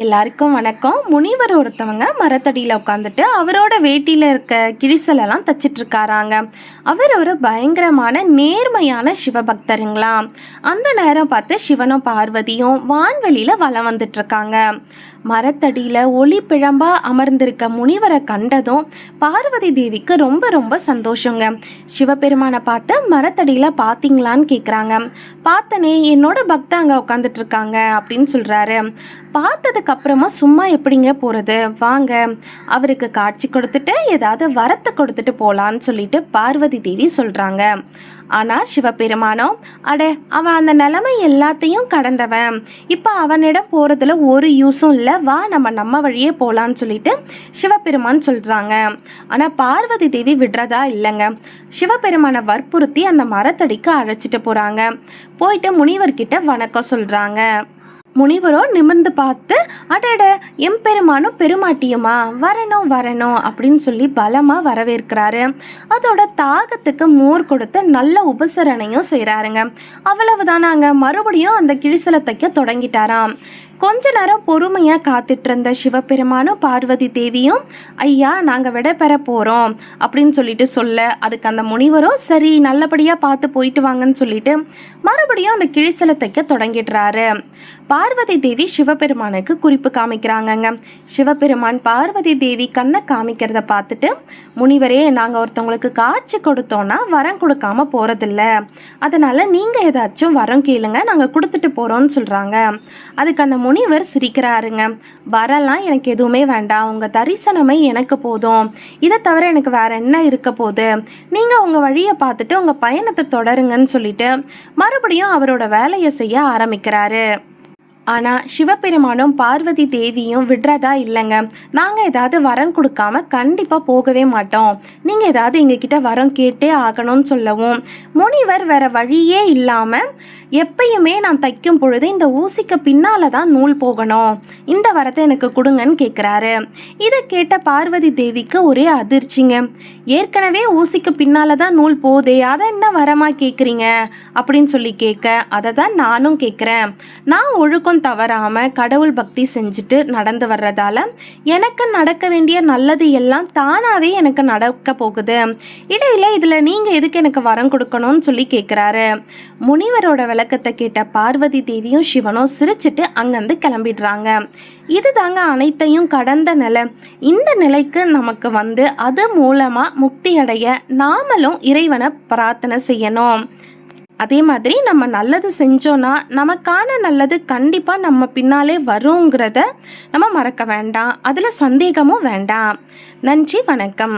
எல்லாருக்கும் வணக்கம். முனிவர் ஒருத்தவங்க மரத்தடியில் உட்காந்துட்டு அவரோட வேட்டியில் இருக்க கிழிசலெல்லாம் தச்சிட்டு இருக்காராங்க அவர் ஒரு பயங்கரமான நேர்மையான சிவபக்தருங்களாம் அந்த நேரம் பார்த்து சிவனும் பார்வதியும் வான்வெளியில் வலம் வந்துட்டு இருக்காங்க மரத்தடியில் ஒளி பிழம்பா அமர்ந்திருக்க முனிவரை கண்டதும் பார்வதி தேவிக்கு ரொம்ப ரொம்ப சந்தோஷங்க. சிவபெருமானை பார்த்து மரத்தடியில் பார்த்தீங்களான்னு கேட்குறாங்க பார்த்தனே என்னோட பக்தா அங்கே உட்காந்துட்டு இருக்காங்க அப்படின்னு சொல்கிறாரு பார்த்ததுக்கு அப்புறமா சும்மா எப்படிங்க போகிறது வாங்க. அவருக்கு காட்சி கொடுத்துட்டு ஏதாவது வரத்தை கொடுத்துட்டு போகலான்னு சொல்லிட்டு பார்வதி தேவி சொல்கிறாங்க ஆனால் சிவபெருமானோ அட அவன் அந்த நிலைமை எல்லாத்தையும் கடந்தவன். இப்போ அவனிடம் போகிறதுல ஒரு யூஸும் இல்லை. வா நம்ம நம்ம வழியே போகலான்னு சொல்லிட்டு சிவபெருமான் சொல்கிறாங்க ஆனால் பார்வதி தேவி விடுறதா இல்லைங்க. சிவபெருமானை வற்புறுத்தி அந்த மரத்தடிக்கு அழைச்சிட்டு போகிறாங்க போயிட்டு முனிவர்கிட்ட வணக்கம் சொல்கிறாங்க முனிவரோ நிமிர்ந்து பார்த்து அடட எம்பெருமானும் பெருமாட்டியுமா? வரணும் வரணும் அப்படின்னு சொல்லி பலமாக வரவேற்கிறாரு. அதோட தாகத்துக்கு மோர் கொடுத்து நல்ல உபசரணையும் செய்கிறாருங்க அவ்வளவுதானாங்க. மறுபடியும் அந்த கிழிசலை தைக்க தொடங்கிட்டாராம். கொஞ்ச நேரம் பொறுமையாக காத்துட்டு இருந்த சிவபெருமானும் பார்வதி தேவியும் ஐயா நாங்கள் விட பெற போகிறோம் அப்படின்னு சொல்லிட்டு சொல்ல அதுக்கு அந்த முனிவரும் சரி நல்லபடியாக பார்த்து போயிட்டு வாங்கன்னு சொல்லிட்டு மறுபடியும் அந்த கிழிசலை தைக்க தொடங்கிடுறாரு. பார்வதி தேவி சிவபெருமானுக்கு குறிப்பு காமிக்கிறாங்கங்க. சிவபெருமான் பார்வதி தேவி கண்ணை காமிக்கிறத பார்த்துட்டு முனிவரே நாங்கள் ஒருத்தவங்களுக்கு காட்சி கொடுத்தோன்னா வரம் கொடுக்காம போகிறதில்ல அதனால் நீங்கள் ஏதாச்சும் வரம் கேளுங்க நாங்கள் கொடுத்துட்டு போகிறோம்னு சொல்கிறாங்க அதுக்கு அந்த முனிவர் சிரிக்கிறாருங்க. வரலாம் எனக்கு எதுவுமே வேண்டாம். உங்கள் தரிசனமே எனக்கு போதும். இதை தவிர எனக்கு வேற என்ன இருக்க போகுது? நீங்கள் உங்கள் வழியை பார்த்துட்டு உங்கள் பயணத்தை தொடருங்கன்னு சொல்லிட்டு மறுபடியும் அவரோட வேலையை செய்ய ஆரம்பிக்கிறாரு. ஆனால் சிவபெருமானும் பார்வதி தேவியும் விடுறதா இல்லைங்க. நாங்கள் ஏதாவது வரம் கொடுக்காம கண்டிப்பாக போகவே மாட்டோம். நீங்கள் ஏதாவது எங்ககிட்ட வரம் கேட்டே ஆகணும்னு சொல்லவும். முனிவர் வேற வழியே இல்லாமல் எப்பயுமே நான் தைக்கும் பொழுது இந்த ஊசிக்கு பின்னால் தான் நூல் போகணும். இந்த வரத்தை எனக்கு கொடுங்கன்னு கேட்குறாரு இதை கேட்ட பார்வதி தேவிக்கு ஒரே அதிர்ச்சிங்க. ஏற்கனவே ஊசிக்கு பின்னால் தான் நூல் போதே அதை என்ன வரமாக கேட்குறீங்க அப்படின்னு சொல்லி கேட்க அதை தான் நானும் கேட்குறேன் நான் ஒழுக்கம் தவறாம கடவுள் பக்தி செஞ்சுட்டு நடந்து வர்றதால எனக்கு நடக்க வேண்டிய நல்லது எல்லாம் தானாவே எனக்கு நடக்க போகுது. இடையில இதுல நீங்க எதுக்கு எனக்கு வரம் கொடுக்கணும்னு சொல்லி கேட்குறாரு முனிவரோட விளக்கத்தை கேட்ட பார்வதி தேவியும் சிவனும் சிரிச்சிட்டு அங்கேருந்து கிளம்பிடுறாங்க. இது தாங்க அனைத்தையும் கடந்த நிலை. இந்த நிலைக்கு நமக்கு வந்து அது மூலமாக முக்தி அடைய நாமளும் இறைவனை பிரார்த்தனை செய்யணும். அதே மாதிரி நம்ம நல்லது செஞ்சோன்னா நமக்கான நல்லது கண்டிப்பாக நம்ம பின்னாலே வருங்கிறத நம்ம மறக்க வேண்டாம். அதில் சந்தேகமும் வேண்டாம். நன்றி வணக்கம்.